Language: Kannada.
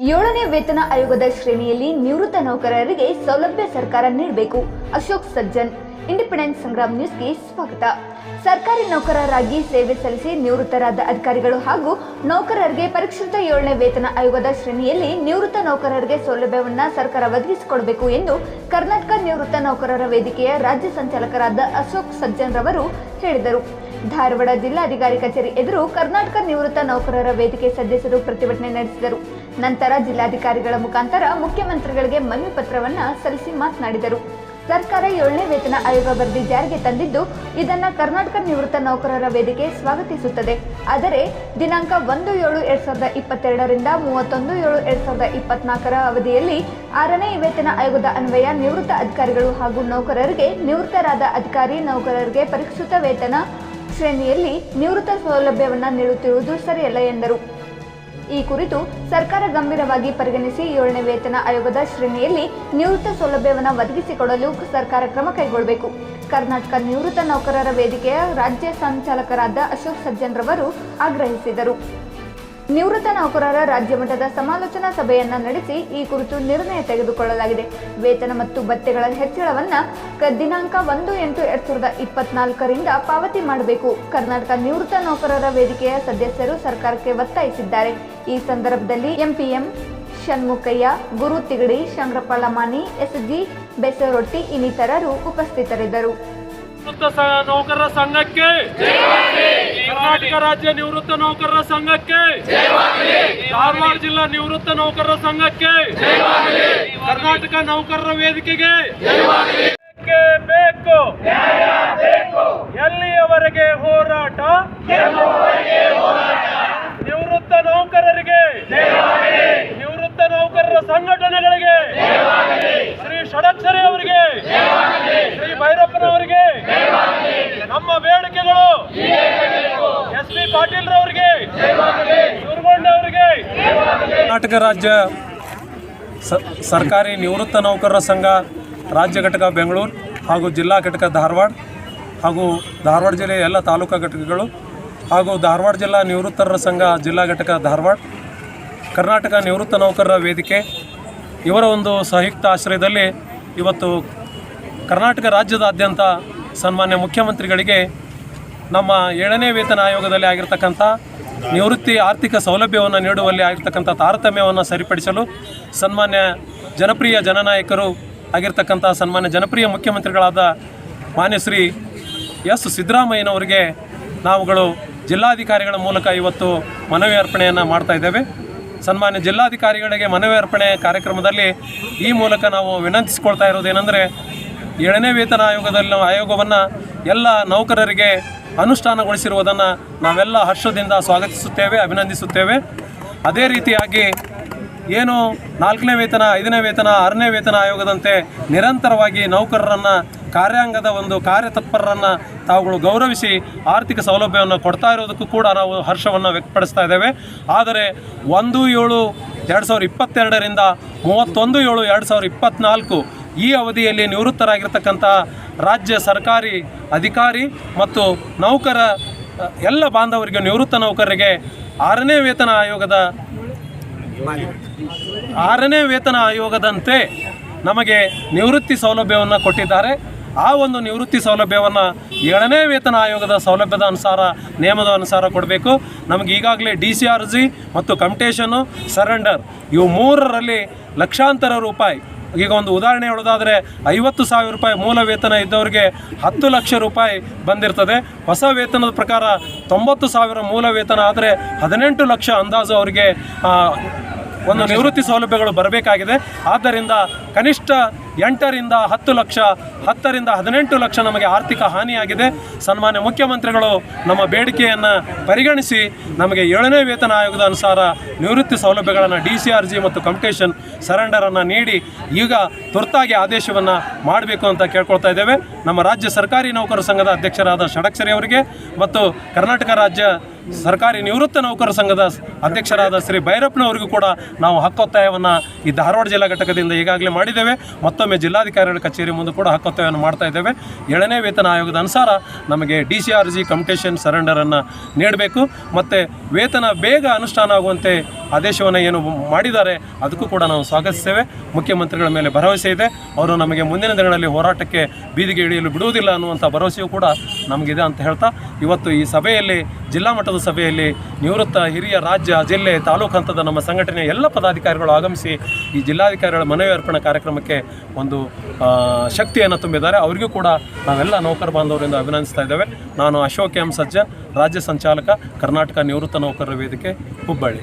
ಏಳನೇ ವೇತನ ಆಯೋಗದ ಶ್ರೇಣಿಯಲ್ಲಿ ನಿವೃತ್ತ ನೌಕರರಿಗೆ ಸೌಲಭ್ಯ ಸರ್ಕಾರ ನೀಡಬೇಕು. ಅಶೋಕ್ ಸಜ್ಜನ್, ಇಂಡಿಪೆಂಡೆನ್ಸ್ ಸಂಗ್ರಾಮ್ ನ್ಯೂಸ್ಗೆ ಸ್ವಾಗತ. ಸರ್ಕಾರಿ ನೌಕರರಾಗಿ ಸೇವೆ ಸಲ್ಲಿಸಿ ನಿವೃತ್ತರಾದ ಅಧಿಕಾರಿಗಳು ಹಾಗೂ ನೌಕರರಿಗೆ ಪರಿಷ್ಕೃತ ಏಳನೇ ವೇತನ ಆಯೋಗದ ಶ್ರೇಣಿಯಲ್ಲಿ ನಿವೃತ್ತ ನೌಕರರಿಗೆ ಸೌಲಭ್ಯವನ್ನು ಸರ್ಕಾರ ಒದಗಿಸಿಕೊಡಬೇಕು ಎಂದು ಕರ್ನಾಟಕ ನಿವೃತ್ತ ನೌಕರರ ವೇದಿಕೆಯ ರಾಜ್ಯ ಸಂಚಾಲಕರಾದ ಅಶೋಕ್ ಸಜ್ಜನ್ ರವರು ಹೇಳಿದರು. ಧಾರವಾಡ ಜಿಲ್ಲಾಧಿಕಾರಿ ಕಚೇರಿ ಎದುರು ಕರ್ನಾಟಕ ನಿವೃತ್ತ ನೌಕರರ ವೇದಿಕೆ ಸದಸ್ಯರು ಪ್ರತಿಭಟನೆ ನಡೆಸಿದರು. ನಂತರ ಜಿಲ್ಲಾಧಿಕಾರಿಗಳ ಮುಖಾಂತರ ಮುಖ್ಯಮಂತ್ರಿಗಳಿಗೆ ಮನವಿ ಪತ್ರವನ್ನ ಸಲ್ಲಿಸಿ ಮಾತನಾಡಿದರು. ಸರ್ಕಾರ ಏಳನೇ ವೇತನ ಆಯೋಗ ವರದಿ ಜಾರಿಗೆ ತಂದಿದ್ದು, ಇದನ್ನ ಕರ್ನಾಟಕ ನಿವೃತ್ತ ನೌಕರರ ವೇದಿಕೆ ಸ್ವಾಗತಿಸುತ್ತದೆ. ಆದರೆ, ದಿನಾಂಕ ಒಂದು ಏಳು ಎರಡ್ ಸಾವಿರದ ಇಪ್ಪತ್ತೆರಡರಿಂದ ಮೂವತ್ತೊಂದು ಏಳು ಎರಡ್ ಸಾವಿರದ ಇಪ್ಪತ್ನಾಲ್ಕರ ಅವಧಿಯಲ್ಲಿ ಆರನೇ ವೇತನ ಆಯೋಗದ ಅನ್ವಯ ನಿವೃತ್ತ ಅಧಿಕಾರಿಗಳು ಹಾಗೂ ನೌಕರರಿಗೆ ನಿವೃತ್ತರಾದ ಅಧಿಕಾರಿ ನೌಕರರಿಗೆ ಪರಿಷ್ಕೃತ ವೇತನ ಶ್ರೇಣಿಯಲ್ಲಿ ನಿವೃತ್ತ ಸೌಲಭ್ಯವನ್ನು ನೀಡುತ್ತಿರುವುದು ಸರಿಯಲ್ಲ ಎಂದರು. ಈ ಕುರಿತು ಸರ್ಕಾರ ಗಂಭೀರವಾಗಿ ಪರಿಗಣಿಸಿ ಏಳನೇ ವೇತನ ಆಯೋಗದ ಶ್ರೇಣಿಯಲ್ಲಿ ನಿವೃತ್ತ ಸೌಲಭ್ಯವನ್ನು ಒದಗಿಸಿಕೊಡಲು ಸರ್ಕಾರ ಕ್ರಮ ಕೈಗೊಳ್ಳಬೇಕು. ಕರ್ನಾಟಕ ನಿವೃತ್ತ ನೌಕರರ ವೇದಿಕೆಯ ರಾಜ್ಯ ಸಂಚಾಲಕರಾದ ಅಶೋಕ್ ಸಜ್ಜನ್ ರವರು ಆಗ್ರಹಿಸಿದರು. ನಿವೃತ್ತ ನೌಕರರ ರಾಜ್ಯ ಮಟ್ಟದ ಸಮಾಲೋಚನಾ ಸಭೆಯನ್ನ ನಡೆಸಿ ಈ ಕುರಿತು ನಿರ್ಣಯ ತೆಗೆದುಕೊಳ್ಳಲಾಗಿದೆ. ವೇತನ ಮತ್ತು ಭತ್ಯೆಗಳ ಹೆಚ್ಚಳವನ್ನ ದಿನಾಂಕ ಒಂದು ಎಂಟು ಎರಡ್ ಸಾವಿರದ ಇಪ್ಪತ್ನಾಲ್ಕರಿಂದ ಪಾವತಿ ಮಾಡಬೇಕು. ಕರ್ನಾಟಕ ನಿವೃತ್ತ ನೌಕರರ ವೇದಿಕೆಯ ಸದಸ್ಯರು ಸರ್ಕಾರಕ್ಕೆ ಒತ್ತಾಯಿಸಿದ್ದಾರೆ. ಈ ಸಂದರ್ಭದಲ್ಲಿ M P M Shanmukhayya Guru Tigadi Shankarappa Lamani S G Besarotti ಇನ್ನಿತರರು ಉಪಸ್ಥಿತರಿದ್ದರು. ನಿವೃತ್ತ ನೌಕರರ ಸಂಘಕ್ಕೆ ಕರ್ನಾಟಕ ರಾಜ್ಯ ನಿವೃತ್ತ ನೌಕರರ ಸಂಘಕ್ಕೆ ಧಾರವಾಡ ಜಿಲ್ಲಾ ನಿವೃತ್ತ ನೌಕರರ ಸಂಘಕ್ಕೆ ಕರ್ನಾಟಕ ನೌಕರರ ವೇದಿಕೆಗೆ ಬೇಕೇ ಬೇಕು ಎಲ್ಲಿಯವರೆಗೆ ಹೋರಾಟ ನಿವೃತ್ತ ನೌಕರರಿಗೆ ನಿವೃತ್ತ ನೌಕರರ ಸಂಘಟನೆಗಳಿಗೆ ಶ್ರೀ ಷಡಕ್ಷರಿ ಅವರಿಗೆ ಶ್ರೀ ಭೈರಪ್ಪನವರಿಗೆ ನಮ್ಮ ಬೇಡಿಕೆಗಳು ಎಸ್ ಪಿ ಪಾಟೀಲ್ ರವರಿಗೆ ಸುರ್ಗೊಂಡ ಅವರಿಗೆ ಕರ್ನಾಟಕ ರಾಜ್ಯ ಸರ್ಕಾರಿ ನಿವೃತ್ತ ನೌಕರರ ಸಂಘ, ರಾಜ್ಯ ಘಟಕ ಬೆಂಗಳೂರು ಹಾಗೂ ಜಿಲ್ಲಾ ಘಟಕ ಧಾರವಾಡ ಹಾಗೂ ಧಾರವಾಡ ಜಿಲ್ಲೆಯ ಎಲ್ಲ ತಾಲೂಕಾ ಘಟಕಗಳು ಹಾಗೂ ಧಾರವಾಡ ಜಿಲ್ಲಾ ನಿವೃತ್ತರ ಸಂಘ, ಜಿಲ್ಲಾ ಘಟಕ ಧಾರವಾಡ, ಕರ್ನಾಟಕ ನಿವೃತ್ತ ನೌಕರರ ವೇದಿಕೆ. ಇವರ ಒಂದು ಸಂಯುಕ್ತ ಆಶ್ರಯದಲ್ಲಿ ಇವತ್ತು ಕರ್ನಾಟಕ ರಾಜ್ಯದಾದ್ಯಂತ ಸನ್ಮಾನ್ಯ ಮುಖ್ಯಮಂತ್ರಿಗಳಿಗೆ ನಮ್ಮ ಏಳನೇ ವೇತನ ಆಯೋಗದಲ್ಲಿ ಆಗಿರ್ತಕ್ಕಂಥ ನಿವೃತ್ತಿ ಆರ್ಥಿಕ ಸೌಲಭ್ಯವನ್ನು ನೀಡುವಲ್ಲಿ ಆಗಿರ್ತಕ್ಕಂಥ ತಾರತಮ್ಯವನ್ನು ಸರಿಪಡಿಸಲು ಸನ್ಮಾನ್ಯ ಜನಪ್ರಿಯ ಜನನಾಯಕರು ಆಗಿರ್ತಕ್ಕಂಥ ಸನ್ಮಾನ್ಯ ಜನಪ್ರಿಯ ಮುಖ್ಯಮಂತ್ರಿಗಳಾದ ಮಾನ್ಯ ಶ್ರೀ ಎಸ್ ಸಿದ್ದರಾಮಯ್ಯನವರಿಗೆ ನಾವುಗಳು ಜಿಲ್ಲಾಧಿಕಾರಿಗಳ ಮೂಲಕ ಇವತ್ತು ಮನವಿ ಅರ್ಪಣೆಯನ್ನು ಮಾಡ್ತಾ ಇದ್ದೇವೆ. ಸನ್ಮಾನ್ಯ ಜಿಲ್ಲಾಧಿಕಾರಿಗಳಿಗೆ ಮನವಿ ಅರ್ಪಣೆ ಕಾರ್ಯಕ್ರಮದಲ್ಲಿ ಈ ಮೂಲಕ ನಾವು ವಿನಂತಿಸಿಕೊಳ್ತಾ ಇರೋದೇನೆಂದರೆ ಏಳನೇ ವೇತನ ಆಯೋಗದಲ್ಲಿ ಆಯೋಗವನ್ನು ಎಲ್ಲ ನೌಕರರಿಗೆ ಅನುಷ್ಠಾನಗೊಳಿಸಿರುವುದನ್ನು ನಾವೆಲ್ಲ ಹರ್ಷದಿಂದ ಸ್ವಾಗತಿಸುತ್ತೇವೆ, ಅಭಿನಂದಿಸುತ್ತೇವೆ. ಅದೇ ರೀತಿಯಾಗಿ ಏನು ನಾಲ್ಕನೇ ವೇತನ, ಐದನೇ ವೇತನ, ಆರನೇ ವೇತನ ಆಯೋಗದಂತೆ ನಿರಂತರವಾಗಿ ನೌಕರರನ್ನು, ಕಾರ್ಯಾಂಗದ ಒಂದು ಕಾರ್ಯತತ್ಪರರನ್ನು ತಾವುಗಳು ಗೌರವಿಸಿ ಆರ್ಥಿಕ ಸೌಲಭ್ಯವನ್ನು ಕೊಡ್ತಾ ಇರೋದಕ್ಕೂ ಕೂಡ ನಾವು ಹರ್ಷವನ್ನು ವ್ಯಕ್ತಪಡಿಸ್ತಾ ಇದ್ದೇವೆ. ಆದರೆ ಒಂದು ಏಳು ಎರಡು ಸಾವಿರದ ಇಪ್ಪತ್ತೆರಡರಿಂದ ಮೂವತ್ತೊಂದು ಏಳು ಎರಡು ಸಾವಿರದ ಇಪ್ಪತ್ತ್ನಾಲ್ಕು ಈ ಅವಧಿಯಲ್ಲಿ ನಿವೃತ್ತರಾಗಿರ್ತಕ್ಕಂಥ ರಾಜ್ಯ ಸರ್ಕಾರಿ ಅಧಿಕಾರಿ ಮತ್ತು ನೌಕರ ಎಲ್ಲ ಬಾಂಧವರಿಗೆ, ನಿವೃತ್ತ ನೌಕರರಿಗೆ ಆರನೇ ವೇತನ ಆಯೋಗದ ಆರನೇ ವೇತನ ಆಯೋಗದಂತೆ ನಮಗೆ ನಿವೃತ್ತಿ ಸೌಲಭ್ಯವನ್ನು ಕೊಟ್ಟಿದ್ದಾರೆ. ಆ ಒಂದು ನಿವೃತ್ತಿ ಸೌಲಭ್ಯವನ್ನು ಏಳನೇ ವೇತನ ಆಯೋಗದ ಸೌಲಭ್ಯದ ಅನುಸಾರ, ನಿಯಮದ ಅನುಸಾರ ಕೊಡಬೇಕು. ನಮಗೆ ಈಗಾಗಲೇ ಡಿ ಸಿ ಆರ್ ಜಿ ಮತ್ತು ಕಂಪ್ಟೇಷನು ಸರೆಂಡರ್, ಇವು ಮೂರರಲ್ಲಿ ಲಕ್ಷಾಂತರ ರೂಪಾಯಿ ಈಗ ಒಂದು ಉದಾಹರಣೆ ಹೇಳೋದಾದರೆ ಐವತ್ತು ಸಾವಿರ ರೂಪಾಯಿ ಮೂಲ ವೇತನ ಇದ್ದವರಿಗೆ ಹತ್ತು ಲಕ್ಷ ರೂಪಾಯಿ ಬಂದಿರ್ತದೆ. ಹೊಸ ವೇತನದ ಪ್ರಕಾರ ತೊಂಬತ್ತು ಸಾವಿರ ಮೂಲ ವೇತನ ಆದರೆ ಹದಿನೆಂಟು ಲಕ್ಷ ಅಂದಾಜು ಅವರಿಗೆ ಒಂದು ನಿವೃತ್ತಿ ಸೌಲಭ್ಯಗಳು ಬರಬೇಕಾಗಿದೆ. ಆದ್ದರಿಂದ ಕನಿಷ್ಠ ಎಂಟರಿಂದ ಹತ್ತು ಲಕ್ಷ, ಹತ್ತರಿಂದ ಹದಿನೆಂಟು ಲಕ್ಷ ನಮಗೆ ಆರ್ಥಿಕ ಹಾನಿಯಾಗಿದೆ. ಸನ್ಮಾನ್ಯ ಮುಖ್ಯಮಂತ್ರಿಗಳು ನಮ್ಮ ಬೇಡಿಕೆಯನ್ನು ಪರಿಗಣಿಸಿ ನಮಗೆ ಏಳನೇ ವೇತನ ಆಯೋಗದ ಅನುಸಾರ ನಿವೃತ್ತಿ ಸೌಲಭ್ಯಗಳನ್ನು ಡಿ ಸಿ ಆರ್ ಜಿ ಮತ್ತು ಕಂಪಿಟೇಷನ್ ಸರೆಂಡರನ್ನು ನೀಡಿ ಈಗ ತುರ್ತಾಗಿ ಆದೇಶವನ್ನು ಮಾಡಬೇಕು ಅಂತ ಕೇಳ್ಕೊಳ್ತಾ ಇದ್ದೇವೆ. ನಮ್ಮ ರಾಜ್ಯ ಸರ್ಕಾರಿ ನೌಕರರ ಸಂಘದ ಅಧ್ಯಕ್ಷರಾದ ಷಡಕ್ಷರಿ ಅವರಿಗೆ ಮತ್ತು ಕರ್ನಾಟಕ ರಾಜ್ಯ ಸರ್ಕಾರಿ ನಿವೃತ್ತ ನೌಕರರ ಸಂಘದ ಅಧ್ಯಕ್ಷರಾದ ಶ್ರೀ ಭೈರಪ್ಪನವರಿಗೂ ಕೂಡ ನಾವು ಹಕ್ಕೊತ್ತಾಯವನ್ನು ಈ ಧಾರವಾಡ ಜಿಲ್ಲಾ ಘಟಕದಿಂದ ಈಗಾಗಲೇ ಮಾಡಿದ್ದೇವೆ. ಮತ್ತೊಮ್ಮೆ ಜಿಲ್ಲಾಧಿಕಾರಿಗಳ ಕಚೇರಿ ಮುಂದೆ ಕೂಡ ಹಕ್ಕೊತ್ತಾಯವನ್ನು ಮಾಡ್ತಾ ಇದ್ದೇವೆ. ಏಳನೇ ವೇತನ ಆಯೋಗದ ಅನುಸಾರ ನಮಗೆ D C R G commutation ಸರೆಂಡರನ್ನು ನೀಡಬೇಕು. ಮತ್ತು ವೇತನ ಬೇಗ ಅನುಷ್ಠಾನ ಆಗುವಂತೆ ಆದೇಶವನ್ನು ಏನು ಮಾಡಿದ್ದಾರೆ, ಅದಕ್ಕೂ ಕೂಡ ನಾವು ಸ್ವಾಗತಿಸ್ತೇವೆ. ಮುಖ್ಯಮಂತ್ರಿಗಳ ಮೇಲೆ ಭರವಸೆ ಇದೆ. ಅವರು ನಮಗೆ ಮುಂದಿನ ದಿನಗಳಲ್ಲಿ ಹೋರಾಟಕ್ಕೆ ಬೀದಿಗೆ ಇಳಿಯಲು ಬಿಡುವುದಿಲ್ಲ ಅನ್ನುವಂಥ ಭರವಸೆಯೂ ಕೂಡ ನಮಗಿದೆ ಅಂತ ಹೇಳ್ತಾ, ಇವತ್ತು ಈ ಸಭೆಯಲ್ಲಿ, ಜಿಲ್ಲಾ ಮಟ್ಟದ ಸಭೆಯಲ್ಲಿ ನಿವೃತ್ತ ಹಿರಿಯ ರಾಜ್ಯ, ಜಿಲ್ಲೆ, ತಾಲೂಕು ಹಂತದ ನಮ್ಮ ಸಂಘಟನೆಯ ಎಲ್ಲ ಪದಾಧಿಕಾರಿಗಳು ಆಗಮಿಸಿ ಈ ಜಿಲ್ಲಾಧಿಕಾರಿಗಳ ಮನವಿ ಅರ್ಪಣಾ ಕಾರ್ಯಕ್ರಮಕ್ಕೆ ಒಂದು ಶಕ್ತಿಯನ್ನು ತುಂಬಿದ್ದಾರೆ. ಅವರಿಗೂ ಕೂಡ ನಾವೆಲ್ಲ ನೌಕರ ಬಾಂಧವರಿಂದ ಅಭಿನಂದಿಸ್ತಾ ಇದ್ದೇವೆ. ನಾನು ಅಶೋಕ್ ಎಂ. ಸಜ್ಜನ್, ರಾಜ್ಯ ಸಂಚಾಲಕ, ಕರ್ನಾಟಕ ನಿವೃತ್ತ ನೌಕರರ ವೇದಿಕೆ, ಹುಬ್ಬಳ್ಳಿ.